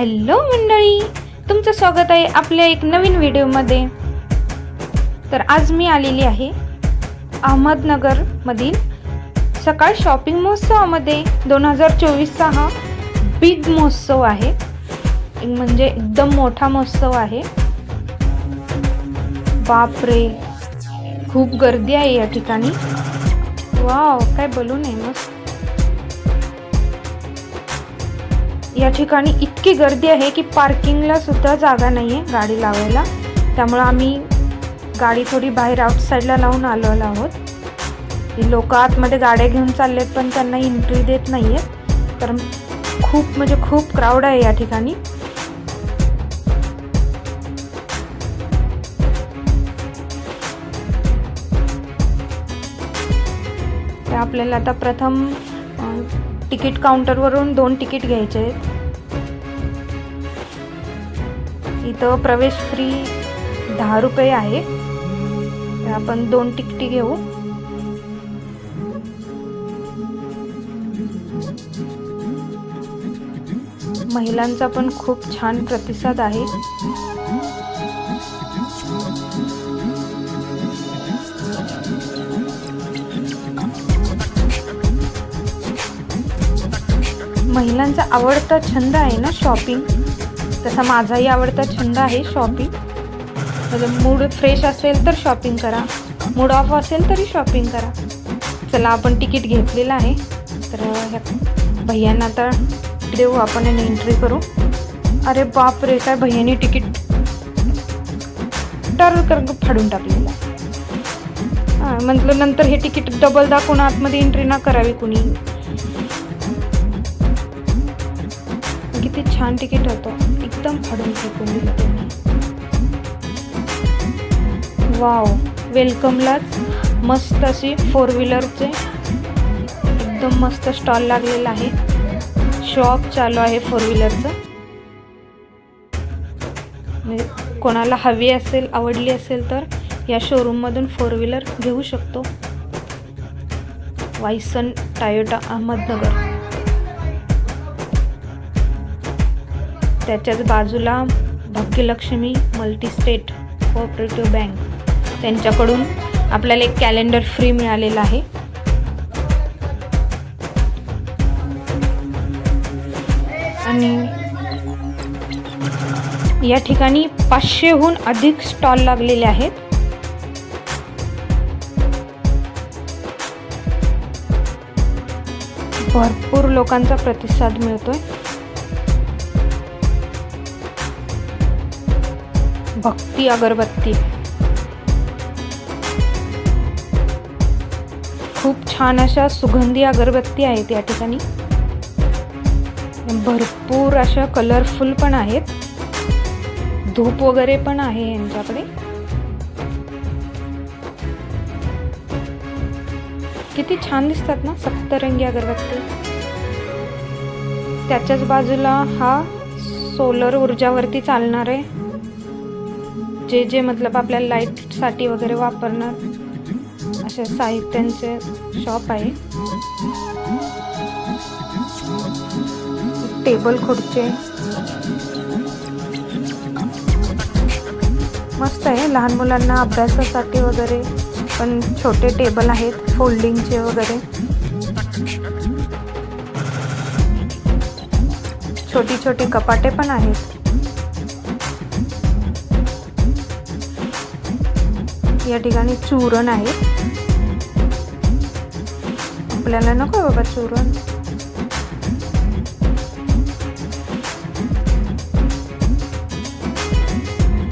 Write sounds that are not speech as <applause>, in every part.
Hello मंडळी तुमचं स्वागत आहे आपल्या एक नवीन व्हिडिओमध्ये. तर आज मी आलेली आहे अहमदनगरमधील सकाळ शॉपिंग महोत्सवामध्ये. दोन हजार चोवीसचा हा बिग महोत्सव आहे. एक म्हणजे एकदम मोठा महोत्सव आहे. बापरे खूप गर्दी आहे या ठिकाणी. वाव काय बोलू नये मस्त. या ठिकाणी इतकी गर्दी आहे की पार्किंगला सुद्धा जागा नाही आहे गाडी लावायला. त्यामुळं आम्ही गाडी थोडी बाहेर आउटसाईडला लावून आलेलो आहोत. लोक आतमध्ये गाड्या घेऊन चाललेत पण त्यांना एंट्री देत नाही आहेत तर खूप म्हणजे खूप क्राऊड आहे या ठिकाणी. आपल्याला आता प्रथम तिकीट काउंटरवरून दोन तिकीट घ्यायचे आहेत. इथं प्रवेश फ्री दहा रुपये आहे. तर आपण दोन टिकटी घेऊ. महिलांचा पण खूप छान प्रतिसाद आहे. महिलांचा आवडता छंद आहे ना शॉपिंग तसा माझाही आवडता छंद आहे शॉपिंग म्हणजे मूड फ्रेश असेल तर शॉपिंग करा. मूड ऑफ असेल तरी शॉपिंग करा. चला आपण तिकीट घेतलेलं आहे. तर ह्या भैयांना आता देऊ आपण आणि एंट्री करू. अरे बाप रे काय भैयानी तिकीट टर कर फाडून टाकलेलं हां म्हटलं नंतर हे तिकीट डबल दाखवून आतमध्ये एंट्री ना करावी कुणी. किती छान तिकीट होतं. एकदम अडून फेकून वाव वेलकमलाच मस्त अशी फोर व्हीलरचे एकदम मस्त स्टॉल लागलेला आहे. शॉप चालू आहे फोर व्हीलरचं म्हणजे कोणाला हवी असेल आवडली असेल तर या शोरूममधून फोर व्हीलर घेऊ शकतो. वायसन टायोटा अहमदनगर त्याच्याच बाजूला भाग्यलक्ष्मी मल्टीस्टेट कोऑपरेटिव्ह बँक. त्यांच्याकडून आपल्याला एक कॅलेंडर फ्री मिळालेला आहे. आणि या ठिकाणी पाचशेहून अधिक स्टॉल लागलेले आहेत. भरपूर लोकांचा प्रतिसाद मिळतोय. भक्ती अगरबत्ती. खूप छान अशा सुगंधी अगरबत्ती आहेत या ठिकाणी. भरपूर अशा कलरफुल पण आहेत. धूप वगैरे पण आहे यांच्याकडे. किती छान दिसतात ना सप्तरंगी अगरबत्ती. त्याच्याच बाजूला हा सोलर ऊर्जावरती चालणार आहे जे जे मतलब आपल्या लाईटसाठी वगैरे वापरणार अशा साहित्यांचे शॉप आहे. टेबल खुर्चे. मस्त आहे लहान मुलांना अभ्यासासाठी वगैरे पण छोटे टेबल आहेत फोल्डिंगचे वगैरे. छोटी छोटी कपाटे पण आहेत. या ठिकाणी चूरण आहे. आपल्याला नको बाबा चूरण.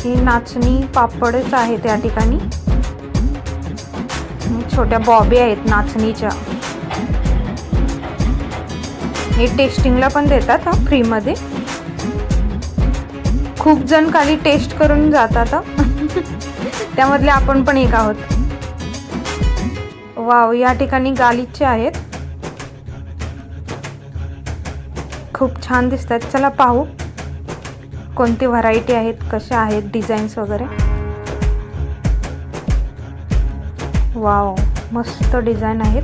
ही नाचणी पापडच आहे या ठिकाणी. छोट्या बॉबी आहेत नाचणीच्या. हे टेस्टिंगला पण देतात हा फ्रीमध्ये खूप जण खाली टेस्ट करून जातात त्यामधले आपण पण एक आहोत. वाव या ठिकाणी गालिचे आहेत. खूप छान दिसतात. चला पाहू. कोणती व्हरायटी आहेत कशा आहेत डिझाईन्स वगैरे. वाव मस्त डिझाईन आहेत.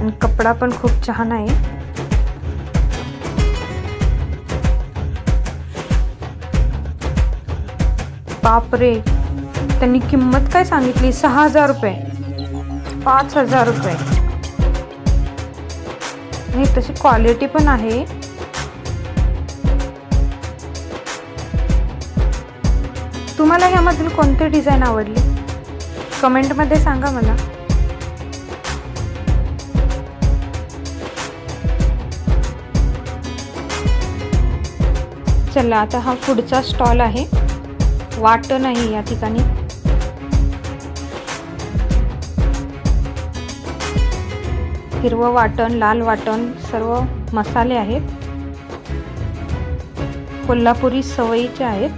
आणि कपडा पण खूप छान आहे. बापरे! त्यांनी किंमत काय सांगितली? सहा हजार रुपये. पाच हजार रुपये. आणि तशी क्वालिटी पण आहे. तुम्हाला ह्यामधील कोणती डिझाईन आवडली? कमेंटमध्ये सांगा मला. चला आता हा पुढचा स्टॉल आहे. वाटण नाही या ठिकाणी. हिरवं वाटण लाल वाटण सर्व मसाले आहेत. कोल्हापुरी सवयीचे आहेत.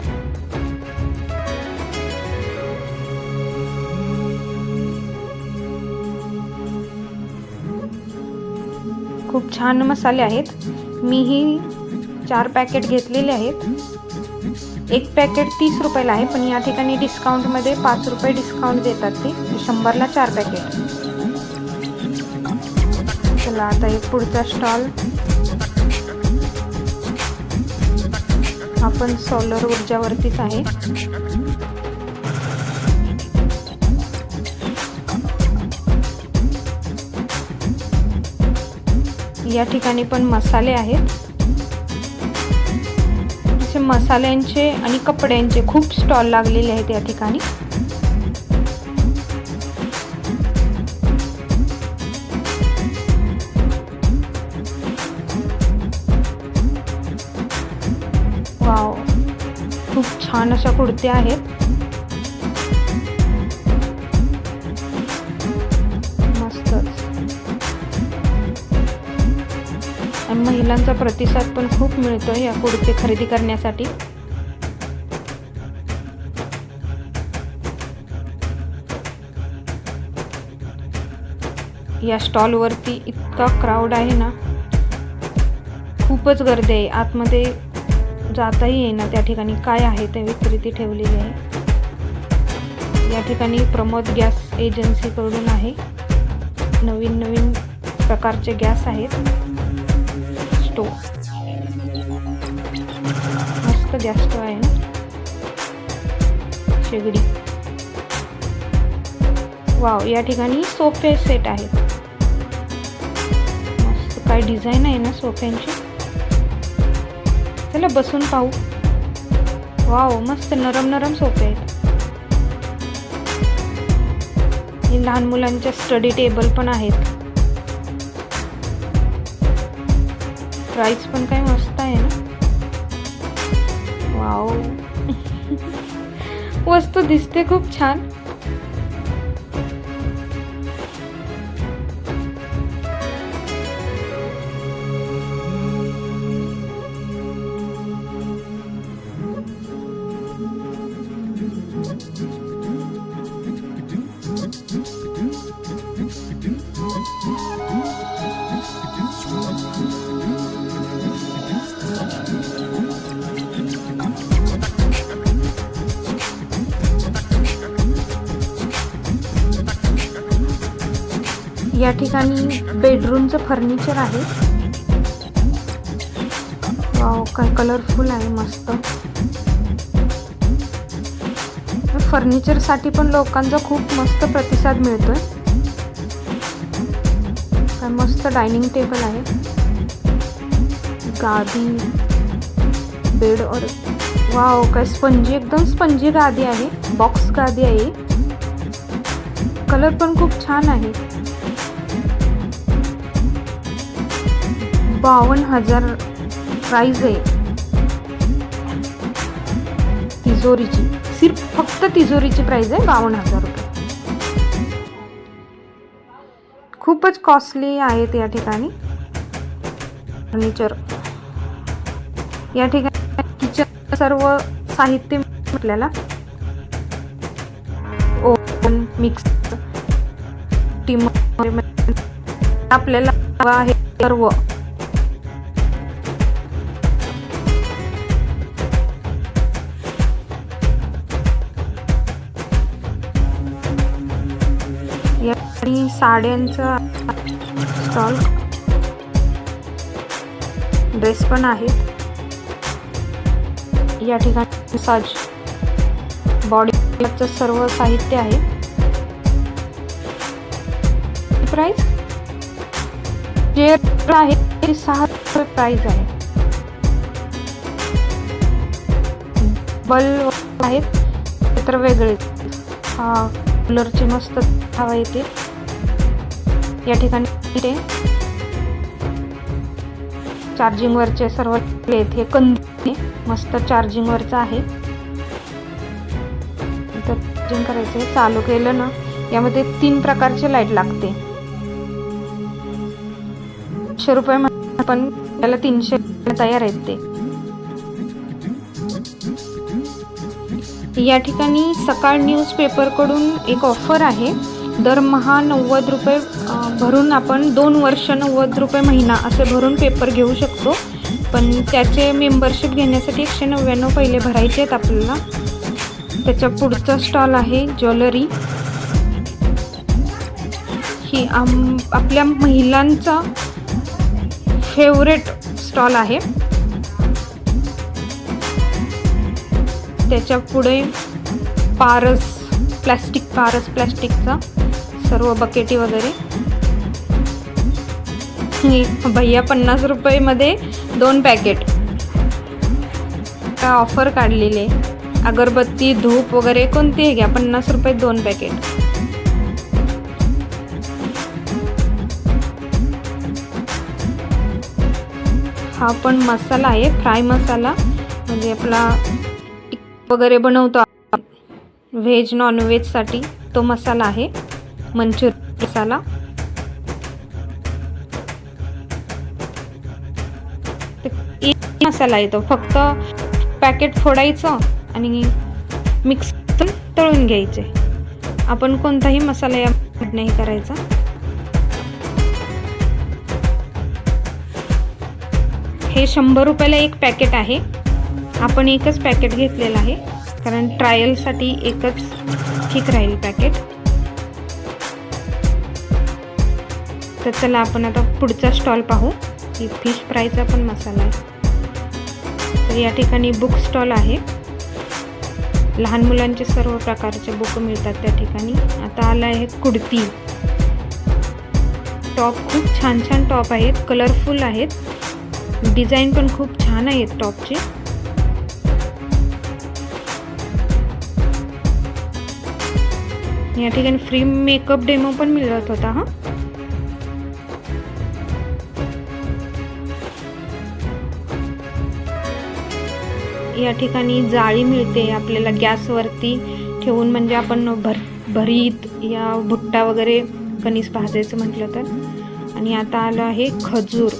खूप छान मसाले आहेत. मीही चार पॅकेट घेतलेले आहेत. एक पॅकेट तीस रुपयाला आहे पण या ठिकाणी डिस्काउंटमध्ये पाच रुपये डिस्काउंट देतात ते. शंभरला चार पॅकेट चला आता एक पुढचा स्टॉल आपण सोलर ऊर्जावरतीच आहे. या ठिकाणी पण मसाले आहेत. मसाल्यांचे आणि कपड्यांचे खूप स्टॉल लागलेले आहेत या ठिकाणी. वाव खूप छान अशा कुर्त्या आहेत. महिलांचा प्रतिसाद पण खूप मिळतो या कुर्ते खरेदी करण्यासाठी. या स्टॉलवरती इतका क्राऊड आहे ना. खूपच गर्दी आहे. आतमध्ये जाताही येईना त्या ठिकाणी. काय आहे ते विक्रेती ठेवलेली आहे. या ठिकाणी प्रमोद गॅस एजन्सीकडून आहे. नवीन नवीन प्रकारचे गॅस आहेत. जास्त आहे ना? शेगडी. वाव या ठिकाणी सोफे सेट आहेत. मस्त काय डिझाईन आहे ना सोफ्यांची? चला बसून पाहू. वाव मस्त नरम नरम सोफे आहेत. हे लहान मुलांच्या स्टडी टेबल पण आहेत. प्राईस पण काय मस्त वस्तू दिसते खूप छान या ठिकाणी बेडरूमचं फर्निचर आहे. वाव काय कलरफुल आहे मस्त. फर्निचरसाठी पण लोकांचा खूप मस्त प्रतिसाद मिळतोय. काय मस्त डायनिंग टेबल आहे. गादी बेड और वाव काय स्पंजी एकदम स्पंजी गादी आहे. बॉक्स गादी आहे. कलर पण खूप छान आहे. बावन्न हजार प्राईज आहे. तिजोरीची. सिर्फ फक्त तिजोरीची प्राईज आहे बावन्न हजार रुपये. खूपच कॉस्टली आहेत या ठिकाणी. फर्निचर या ठिकाणी किचन सर्व साहित्य आपल्याला ओव्हन मिक्स टीम आपल्याला आहे सर्व. साड्यांचा स्टॉल ड्रेस पण आहेत या ठिकाणी मसाज महिलाचं सर्व साहित्य आहे. प्राईस जे आहे ते सहा रुपये प्राईज आहे. बल्ब आहेत ते तर वेगळे हा कलरची मस्त हवा येते. या ठिकाणी ते चार्जिंगवरचे सर्व आहेत हे कंदी मस्त चार्जिंगवरचं आहे. तर चार्जिंग करायचं चालू केलं ना यामध्ये तीन प्रकारचे लाइट लागते. शे रुपये पण त्याला तीनशे तयार आहेत ते. या ठिकाणी सकाळ न्यूजपेपरकडून एक ऑफर आहे. दरमहा नव्वद रुपये भरून आपण दोन वर्ष नव्वद रुपये महिना असे भरून पेपर घेऊ शकतो. पण त्याचे मेंबरशिप घेण्यासाठी एकशे नव्याण्णव पहिले भरायचे आहेत आपल्याला. त्याच्या पुढचा स्टॉल आहे ज्वेलरी ही आम आपल्या महिलांचा फेवरेट स्टॉल आहे. त्याच्या पुढे पारस प्लॅस्टिक पारस प्लॅस्टिकचा सर्व बकेटी वगैरे. ही <laughs> भैया पन्नास रुपयेमध्ये दोन पॅकेट. काय ऑफर काढलेली? आहे अगरबत्ती धूप वगैरे कोणतीही घ्या पन्नास रुपये दोन पॅकेट. हा पण मसाला आहे फ्राय मसाला. म्हणजे आपला वगैरे बनवतो आपण. व्हेज नॉन व्हेजसाठी तो मसाला आहे मंचुरियन मसाला. मसाला येतो. फक्त पॅकेट फोडायचं आणि मिक्स तळून घ्यायचे. आपण कोणताही मसाला या नाही करायचा. हे शंभर रुपयाला एक पॅकेट आहे. आपण एकच पॅकेट घेतलेलं आहे. कारण ट्रायलसाठी एकच ठीक राहील पॅकेट तर चला आपण आता पुढचा स्टॉल पाहू. की फिश फ्रायचा पण मसाला आहे. तर या ठिकाणी बुक स्टॉल आहे. लहान मुलांचे सर्व प्रकारचे बुक मिळतात त्या ठिकाणी. आता आलं आहे कुडती. टॉप खूप छान छान टॉप आहेत. कलरफुल आहेत. डिझाईन पण खूप छान आहेत टॉपचे या ठिकाणी फ्री मेकअप डेमो पण मिळत होता हा. या ठिकाणी जाळी मिळते आपल्याला गॅसवरती ठेवून म्हणजे आपण भर भरीत या भुट्टा वगैरे कणीस भाजायचं म्हटलं तर. आणि आता आलं आहे खजूर.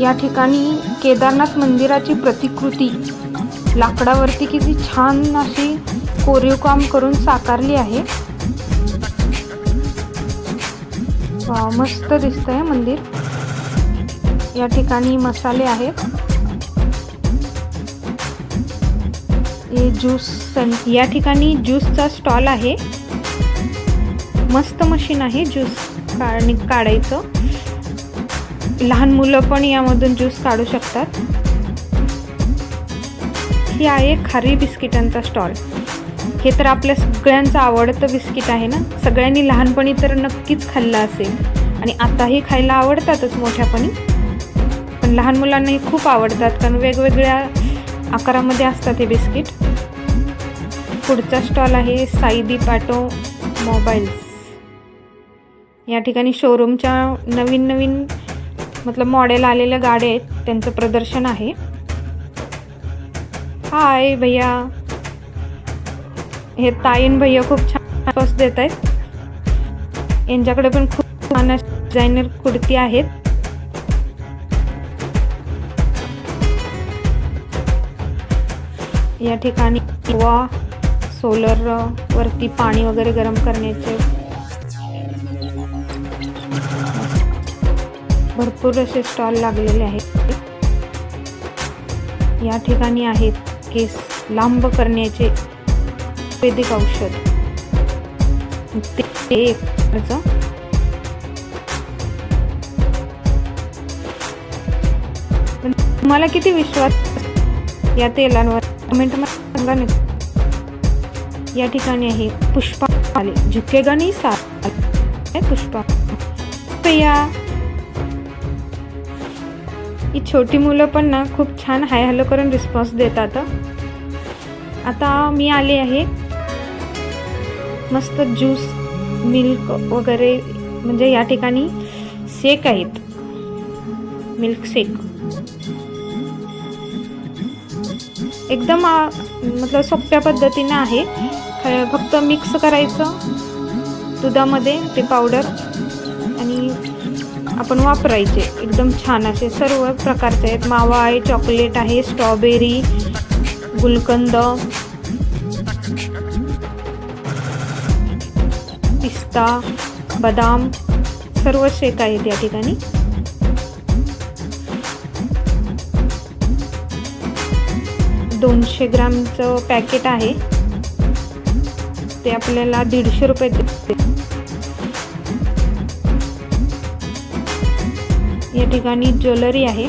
या ठिकाणी केदारनाथ मंदिराची प्रतिकृती. लाकडावरती किती छान अशी कोरीव काम करून साकारली आहे. वा मस्त दिसतंय मंदिर. या ठिकाणी मसाले आहेत. हे ज्यूस या ठिकाणी ज्यूसचा स्टॉल आहे. मस्त मशीन आहे ज्यूस काढणी काढायचं. लहान मुलं पण यामधून ज्यूस काढू शकतात. ही आहे खारी बिस्किटांचा स्टॉल हे तर आपल्या सगळ्यांचं आवडतं बिस्किट आहे ना? सगळ्यांनी लहानपणी तर नक्कीच खाल्लं असेल. आणि आताही खायला आवडतातच मोठ्यापणी. पण लहान मुलांनाही खूप आवडतात कारण वेगवेगळ्या आकारामध्ये असतात हे बिस्किट. पुढचा स्टॉल आहे साईदी पॅटो मोबाईल्स. या ठिकाणी शोरूमच्या नवीन नवीन मतलब मॉडेल आलेल्या गाड्या आहेत त्यांचं प्रदर्शन आहे. हाय भैया. हे ताईन भैया खूप छान बस देत आहेत यांच्याकडे पण खूप छान डिझायनर कुर्ती आहेत. या ठिकाणी किंवा सोलर वरती पाणी वगैरे गरम करण्याचे भरपूर असे स्टॉल लागलेले आहेत. या ठिकाणी आहेत केस लांब करण्याचे वैदिक औषध. ते एक तुम्हाला किती विश्वास या तेलांवर कमेंटमध्ये सांगा नक्की या ठिकाणी आहे पुष्पा आले झुकेगा नाही साथ पुष्पा प्रिया ही छोटी मुलं पण ना खूप छान हाय हॅलो करून रिस्पॉन्स देतात आता मी आले आहे. मस्त ज्यूस मिल्क वगैरे म्हणजे या ठिकाणी शेक आहेत. मिल्क शेक एकदम मतलब सोप्या पद्धतीनं आहे. फक्त मिक्स करायचं दुधामध्ये ते पावडर आणि आपण वापरायचे. एकदम छान असे सर्व प्रकारचे आहेत. मावा आहे चॉकलेट आहे स्ट्रॉबेरी गुलकंद पिस्ता बदाम सर्व शेक आहेत या ठिकाणी. दोनशे ग्रामचं पॅकेट आहे. ते आपल्याला दीडशे रुपये या ठिकाणी ज्वेलरी आहे.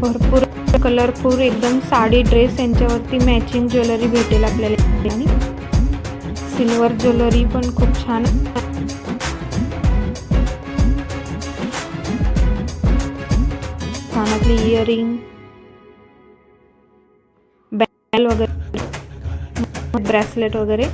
भरपूर कलरफुल एकदम साडी ड्रेस यांच्यावरती मॅचिंग ज्वेलरी भेटेल आपल्याला. आणि सिल्वर ज्वेलरी पण खूप छान कानातली इयरिंग बॅल वगैरे ब्रेसलेट वगैरे.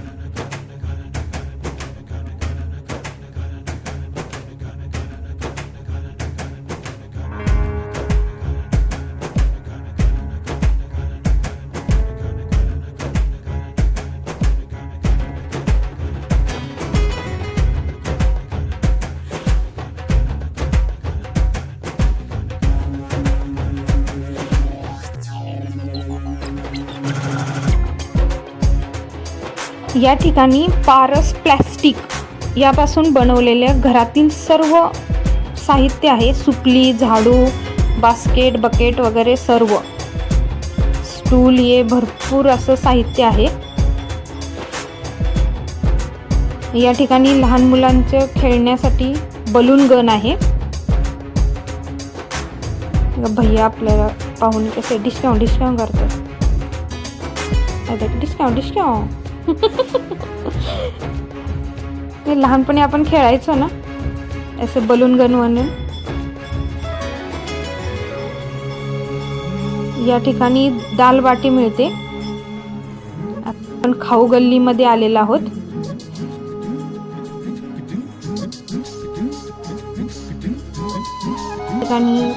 या ठिकाणी पारस प्लॅस्टिक यापासून बनवलेल्या घरातील सर्व साहित्य आहे. सुकली झाडू बास्केट बकेट वगैरे सर्व. स्टूल हे भरपूर असं साहित्य आहे. या ठिकाणी लहान मुलांचं खेळण्यासाठी बलून गन आहे. भैया आपल्याला पाहून कसे डिस्काउंट डिस्काउंट करतात. Discount discount. लहानपणी आपण खेळायचो ना? असे बलून गन या ठिकाणी दाल बाटी मिळते. आपण खाऊ गल्लीमध्ये आलेलो आहोत. ठिकाणी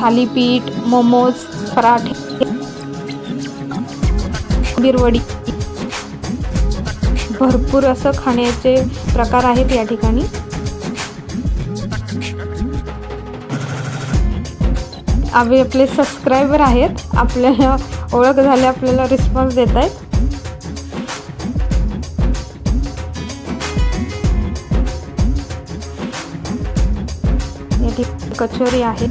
थालीपीठ मोमोज पराठे. बिरवडी भरपूर असं खाण्याचे प्रकार आहेत या ठिकाणी. आम्ही आपले सबस्क्रायबर आहेत. आपल्याला ओळख झाले आपल्याला रिस्पॉन्स देत आहेत. या कचोरी आहे.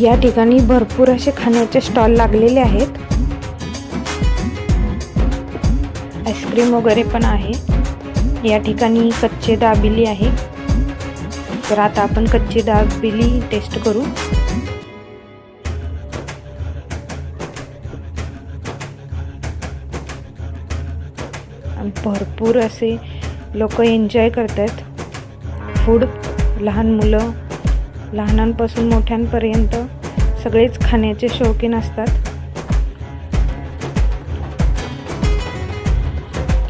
या ठिकाणी भरपूर असे खाण्याचे स्टॉल लागलेले आहेत. आईस्क्रीम वगैरे पण आहे. या ठिकाणी कच्चे दाबिली आहे. तर आता आपण कच्ची दाबिली टेस्ट करू. भरपूर असे लोक एन्जॉय करत आहेत फूड लहान मुलं लहानांपासून मोठ्यांपर्यंत सगळेच खाण्याचे शौकीन असतात.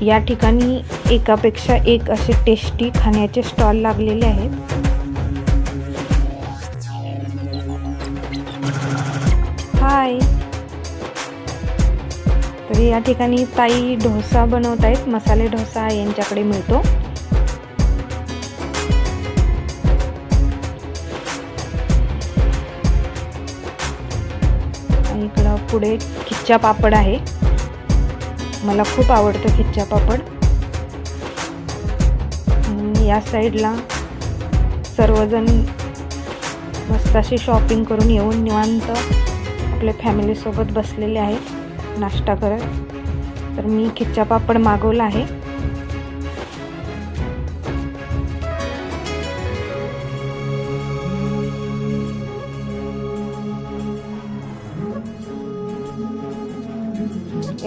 या ठिकाणी एकापेक्षा एक असे टेस्टी खाण्याचे स्टॉल लागलेले आहेत. हाय तर या ठिकाणी ताई डोसा बनवत आहेत मसाले डोसा यांच्याकडे मिळतो. पुढे खिच्चा पापड आहे. मला खूप आवडतं खिच्चा पापड. या साईडला सर्वजण मस्त अशी शॉपिंग करून येऊन निवांत आपल्या फॅमिलीसोबत बसलेले आहेत. नाश्ता करत. तर मी खिच्चा पापड मागवला आहे.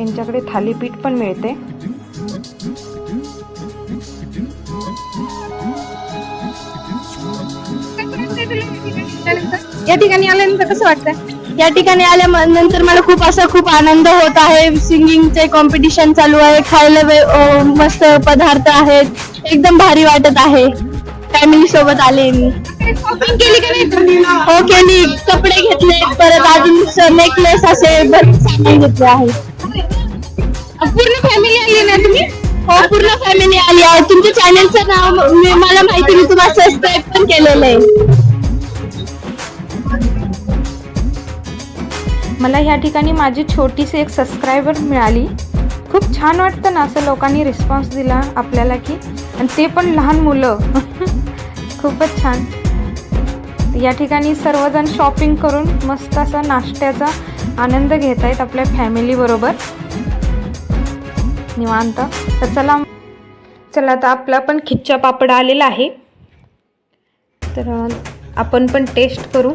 यांच्याकडे थालीपीठ पण मिळते. या ठिकाणी आल्यानंतर कसं वाटतंय? या ठिकाणी आल्यानंतर मला खूप असा खूप आनंद होत आहे. सिंगिंगचे कॉम्पिटिशन चालू आहे. खायला वे- मस्त पदार्थ आहेत. एकदम भारी वाटत आहे. फॅमिली सोबत आले मी. शॉपिंग केली का नाही हो केली. कपडे घेतले. परत अजून नेकलेस असे सामान घेतले आहे. तुमच्या चॅनलचं नाव मी- मला माहिती मी तुम्हाला सबस्क्राईब पण केलेलं आहे. मला ह्या ठिकाणी माझी छोटीशी एक सबस्क्रायबर मिळाली. खूप छान वाटतं ना असं लोकांनी रिस्पॉन्स दिला आपल्याला की. आणि ते पण लहान मुलं. <laughs> खूपच छान. या ठिकाणी सर्वजण शॉपिंग करून मस्त असा नाश्त्याचा आनंद घेत आहेत आपल्या फॅमिलीबरोबर निवांत. तर चला चला आता आपला पण खिच्चा पापड आलेला आहे. तर आपण पण टेस्ट करू.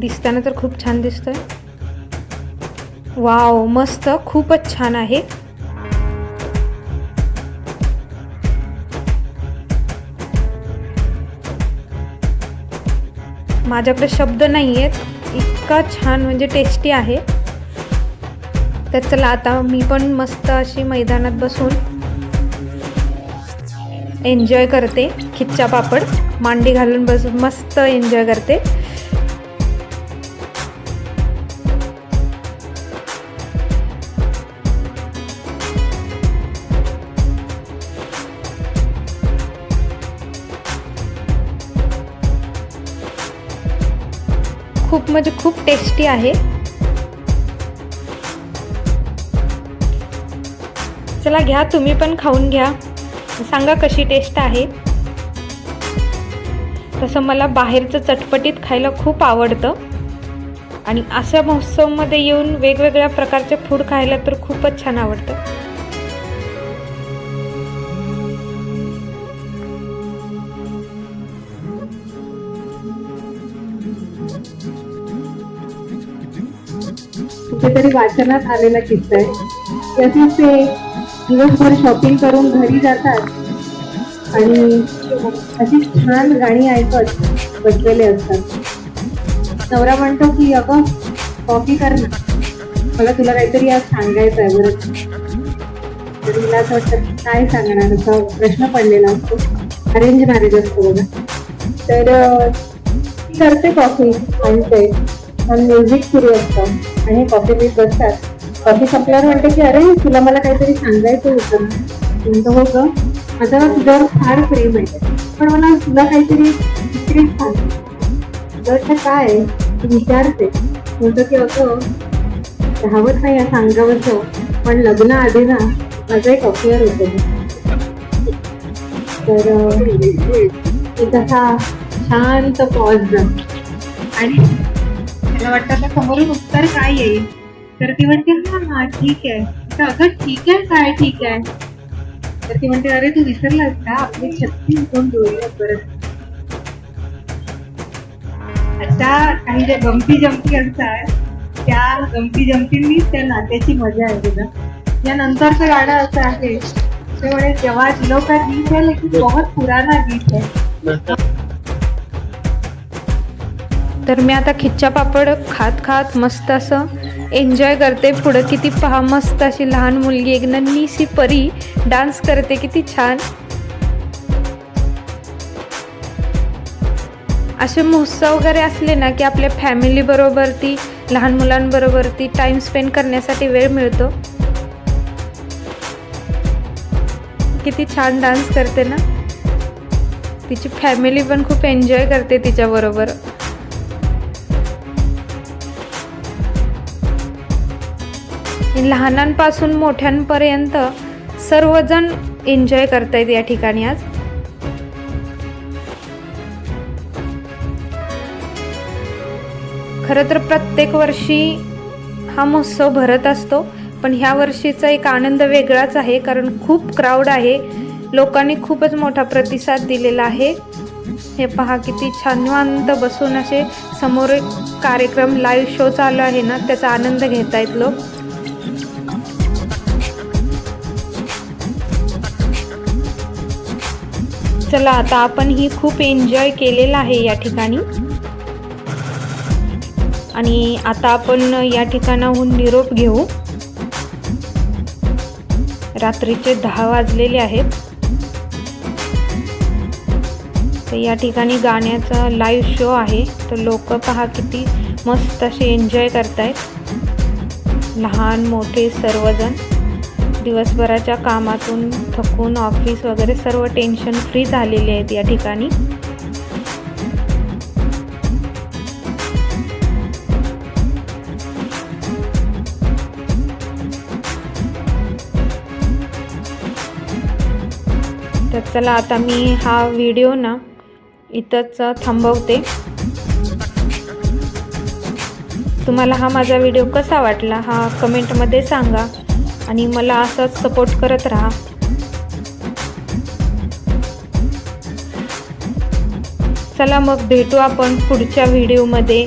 दिसताना तर खूप छान दिसतोय. वाव मस्त खूपच छान आहे. माझ्याकडे शब्द नाही आहेत इतका छान म्हणजे टेस्टी आहे. तर चला आता मी पण मस्त अशी मैदानात बसून एन्जॉय करते. खिच्चा पापड मांडी घालून बसून मस्त एन्जॉय करते. खूप म्हणजे खूप टेस्टी आहे. चला घ्या तुम्ही पण खाऊन घ्या. सांगा कशी टेस्ट आहे? तसं मला बाहेरचं चटपटीत खायला खूप आवडतं. आणि अशा महोत्सवमध्ये येऊन वेगवेगळ्या प्रकारचे फूड खायला तर खूपच छान आवडतं. कुठेतरी वाचनात आलेला किस्सा आहे. त्यातून ते दिवसभर शॉपिंग करून घरी जातात. आणि अशी छान गाणी ऐकत बसलेले असतात. नवरा म्हणतो की अगं कॉफी कर ना. मला तुला काहीतरी आज सांगायचं आहे बरं. तर असं वाटतं काय सांगणार? असा प्रश्न पडलेला असतो. अरेंज मॅरेज असतो बघा. तर करते कॉफी आणते. आणि म्युझिक सुरू असतं. आणि कॉफी पीत बसतात. कॉफी संपल्यावर म्हणते की अरे तुला मला काहीतरी सांगायचं होतं. म्हणतो हो ग माझं ना तुझ्यावर फार प्रेम आहे. पण मला तुला काहीतरी सिक्रेट सांग काय तू विचारते. म्हणतो की अगं राहवत नाही या सांगावं पण लग्न आधी ना माझं एक अफेअर होतं. तर अं, एक असा शांत पॉज आणि मला वाटतं आता समोरून उत्तर काय येईल? तर ती म्हणते हा ठीक आहे. तर अगं ठीक आहे काय ठीक आहे? तर ती म्हणते अरे तू विसरलास का आपली छत्तीस गुण डोळे परत. आता काही ज्या गमती जमती असतात त्या गमती जमतींनी त्या नात्याची मजा आहे ना या नंतरचं गाणं असं आहे ते म्हणे जेव्हा दिलो का गीत आहे लेकिन बहुत पुराना गीत आहे. तर मी आता खिच्चा पापड खात खात मस्त असं एन्जॉय करते. पुढं किती पहा मस्त अशी लहान मुलगी. एक नन्हीशी परी डान्स करते. किती छान. असे महोत्सव वगैरे असले ना की आपल्या फॅमिलीबरोबर ती लहान मुलांबरोबर ती टाइम स्पेंड करण्यासाठी वेळ मिळतो. किती छान डान्स करते ना. तिची फॅमिली पण खूप एन्जॉय करते तिच्याबरोबर. लहानांपासून मोठ्यांपर्यंत सर्वजण एन्जॉय करतायत या ठिकाणी आज. खरं तर प्रत्येक वर्षी हा महोत्सव भरत असतो पण ह्या वर्षीचा एक आनंद वेगळाच आहे कारण खूप क्राऊड आहे. लोकांनी खूपच मोठा प्रतिसाद दिलेला आहे. हे पहा किती छान निवांत बसून असे समोर एक कार्यक्रम लाईव्ह शो चालू आहे ना त्याचा आनंद घेत आहेत लोक. चला आता आपण ही खूप एन्जॉय केलेलं आहे या ठिकाणी. आणि आता आपण या ठिकाणाहून निरोप घेऊ. रात्रीचे दहा वाजलेले आहेत. तर या ठिकाणी गाण्याचा लाईव्ह शो आहे. तर लोक पहा किती मस्त असे एन्जॉय करतायत. लहान मोठे सर्वजण. दिवसभराच्या कामातून थकून ऑफिस वगैरे सर्व टेन्शन फ्री झालेले आहेत या ठिकाणी. तर चला आता मी हा व्हिडिओ ना इथंच थांबवते. तुम्हाला हा माझा व्हिडिओ कसा वाटला हा कमेंटमध्ये सांगा. आणि मला असंच सपोर्ट करत राहा. चला मग भेटू आपण पुढच्या व्हिडिओमध्ये